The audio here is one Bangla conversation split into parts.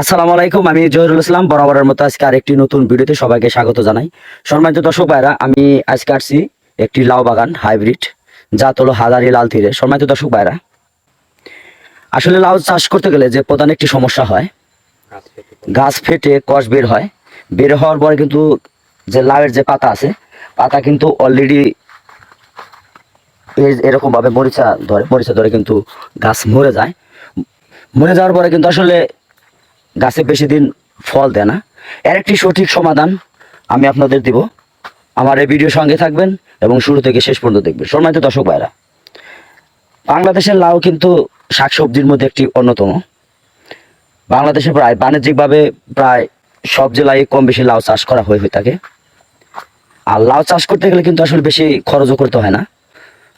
আসসালামু আলাইকুম, আমি জহিরুল ইসলাম, বরাবরের মতো আজকে আরেকটি নতুন ভিডিওতে সবাইকে স্বাগত জানাই। সম্মানিত দর্শক ভাইরা আমি আজকে আসছি একটি লাউ বাগান হাইব্রিড জাত হলো হাজারি লাল তীরে। সম্মানিত দর্শক ভাইরা আসলে লাউ চাষ করতে গেলে যে প্রধান একটি সমস্যা হয়, গাছ ফেটে কষ বের হয়। বের হওয়ার পরে কিন্তু যে লাউয়ের যে পাতা আছে, পাতা কিন্তু অলরেডি এরকম ভাবে মরিচা ধরে মরিচা ধরে কিন্তু গাছ মরে যায়। মরে যাওয়ার পরে কিন্তু আসলে গাছে বেশি দিন ফল দেয় না। এর একটি সঠিক সমাধান আমি আপনাদের দিব। আমার এই ভিডিও সঙ্গে থাকবেন এবং শুরু থেকে শেষ পর্যন্ত দেখবেন। সম্মানিত দর্শক ভাইরা, বাংলাদেশের লাউ কিন্তু শাকসবজির মধ্যে একটি অন্যতম। বাংলাদেশে প্রায় বাণিজ্যিকভাবে প্রায় সব জেলায় কম বেশি লাউ চাষ করা হয়ে হয়ে থাকে। আর লাউ চাষ করতে গেলে কিন্তু আসলে বেশি খরচও করতে হয় না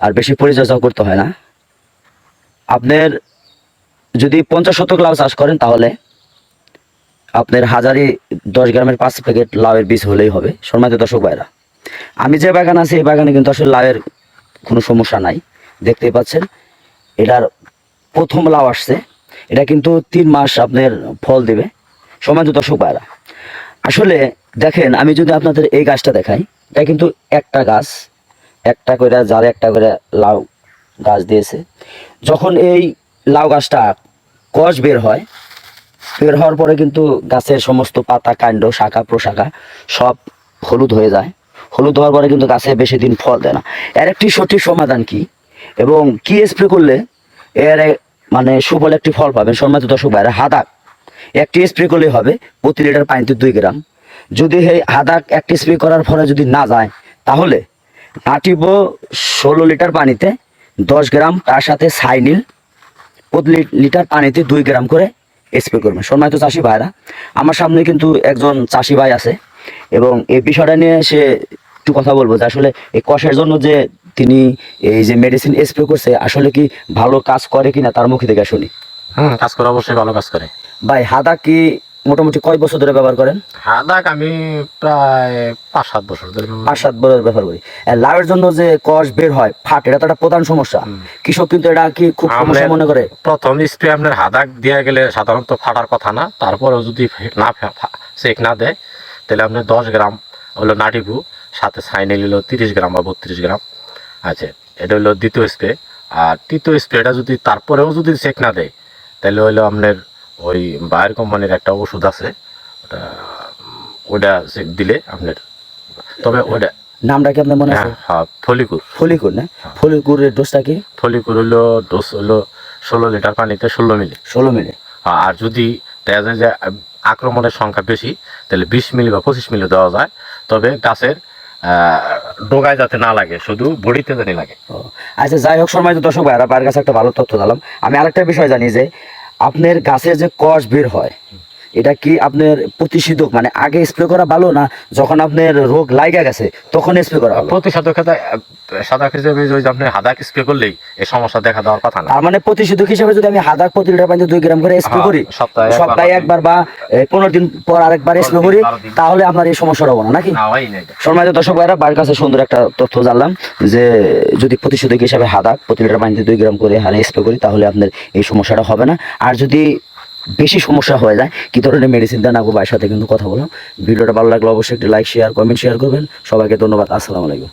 আর বেশি পরিচর্যাও করতে হয় না। আপনার যদি পঞ্চাশ শতক লাউ চাষ করেন তাহলে আপনার হাজারি দশ গ্রামের পাঁচ প্যাকেট লাউয়ের বীজ হলেই হবে। সম্মানিত দর্শক ভাইরা আমি যে বাগান আছে, এই বাগানে কিন্তু আসলে লাউয়ের কোনো সমস্যা নাই। দেখতেই পাচ্ছেন, এটার প্রথম লাউ আসছে। এটা কিন্তু তিন মাস আপনার ফল দেবে। সম্মানিত দর্শক ভাইরা আসলে দেখেন, আমি যদি আপনাদের এই গাছটা দেখাই, এটা কিন্তু একটা গাছ, একটা করে যার একটা করে লাউ গাছ দিয়েছে। যখন এই লাউ গাছটা কষ বের হয় বের হওয়ার পরে কিন্তু গাছের সমস্ত পাতা, কাণ্ড, শাখা, প্রশাখা সব হলুদ হয়ে যায়। হলুদ হওয়ার পরে কিন্তু গাছে বেশি দিন ফল দেয় না। এর একটি সঠিক সমাধান কি? এবং কি স্প্রে করলে এর মানে সুফল একটি ফল পাবেন? সম্মানিত দর্শক ভাইরা, হাদাক। একটি স্প্রে করলেই হবে, প্রতি লিটার পানিতে দুই গ্রাম। যদি এই হাদাক একটি স্প্রে করার ফলে যদি না যায়, তাহলে নাটিব ষোলো লিটার পানিতে দশ গ্রাম, তার সাথে সাইনিল, প্রতি লিটার পানিতে দুই গ্রাম করে স্প্রে করবেন। সম্মানিত চাষি ভাইরা আমার সামনে কিন্তু একজন চাষি ভাই আছে এবং এই বিষয়টা নিয়ে সে একটু কথা বলব যে আসলে এই কষের জন্য যে তিনি এই যে মেডিসিন স্প্রে করছে আসলে কি ভালো কাজ করে কিনা তার মুখে দেখে শুনি। হুম কাজ করে অবশ্যই ভালো কাজ করে। ভাই হাদা কি মোটামুটি কয় বছর ধরে ব্যবহার করেন? হাদাক আমি প্রায় পাঁচ সাত বছর ধরে পাঁচ সাত বছর ব্যবহার করি। লাউয়ের জন্য যে কষ বের হয় ফাট এটা তো একটা প্রধান সমস্যা। কৃষক কিন্তু এটা কি খুব সমস্যা মনে করে? প্রথম স্প্রে আপনার হাদাক দেওয়া গেলে সাধারণত ফাটার কথা না তারপরেও যদি না চেক না দেয় তাহলে আপনি দশ গ্রাম হলো নাটিভু সাথে সাইনেল হলো তিরিশ গ্রাম বা বত্রিশ গ্রাম আছে। এটা হলো দ্বিতীয় স্প্রে। আর তৃতীয় স্প্রেটা যদি তারপরেও যদি চেক না দেয় তাহলে হলো আপনার ওই বায়ার কোম্পানির একটা ওষুধ আছে ওটা ওটা দিলে আপনার তবে ওটা নামটা কি আপনার মনে আছে? হ্যাঁ হ্যাঁ ফলিকুর। ফলিকুর না? ফলিকুরের ডোজটা কি? ফলিকুর হলো ডোজ হলো ষোলো লিটার পানিতে ষোলো মিলি। ষোলো মিলি। আর যদি দেখা যায় যে আক্রমণের সংখ্যা বেশি তাহলে বিশ মিলি বা পঁচিশ মিলি দেওয়া যায়। তবে গাছের ডোগায় যাতে না লাগে শুধু বড়িতে জানি লাগে। আচ্ছা যাই হোক সময় তো দর্শক ভাইরা আপনার কাছে একটা ভালো তথ্য দিলাম। আমি আরেকটা বিষয় জানি যে আপনার গাছে যে কষ বের হয় এটা কি আপনার প্রতিষেধক? মানে আগে স্প্রে করা ভালো না যখন আপনার রোগ লাগা গেছে তখন স্প্রে করা ভালো? প্রতিষেধক সাদা হিসেবে ওই যে আপনি হাদাক স্প্রে করলেই এই সমস্যা দেখা দেওয়ার কথা না। তার মানে প্রতিষেধক হিসেবে যদি আমি হাজার প্রতি লিটার পানিতে দুই গ্রাম করে স্প্রে হ্যাঁ, করি সপ্তাহে একবার সপ্তাহে বা একবার বা পনেরো দিন পর আরেকবার স্প্রে করি তাহলে আপনার এই সমস্যাটা হব না নাকি? না নাই। সম্মানিত দর্শক ভাইরা বাড়ির কাছে সুন্দর একটা তথ্য জানলাম যে যদি প্রতিষেধক হিসাবে হাদাক প্রতি লিটার পানিতে দুই গ্রাম করে হারে স্প্রে করি তাহলে আপনার এই সমস্যাটা হবে না। আর যদি বেশি সমস্যা হয়ে যায়। কি ধরনের মেডিসিন দেন আবু ভাইয়ের সাথে কিন্তু কথা বললাম। ভিডিওটা ভালো লাগলে অবশ্যই একটি লাইক শেয়ার কমেন্ট শেয়ার করবেন। সবাইকে ধন্যবাদ। আসসালামু আলাইকুম।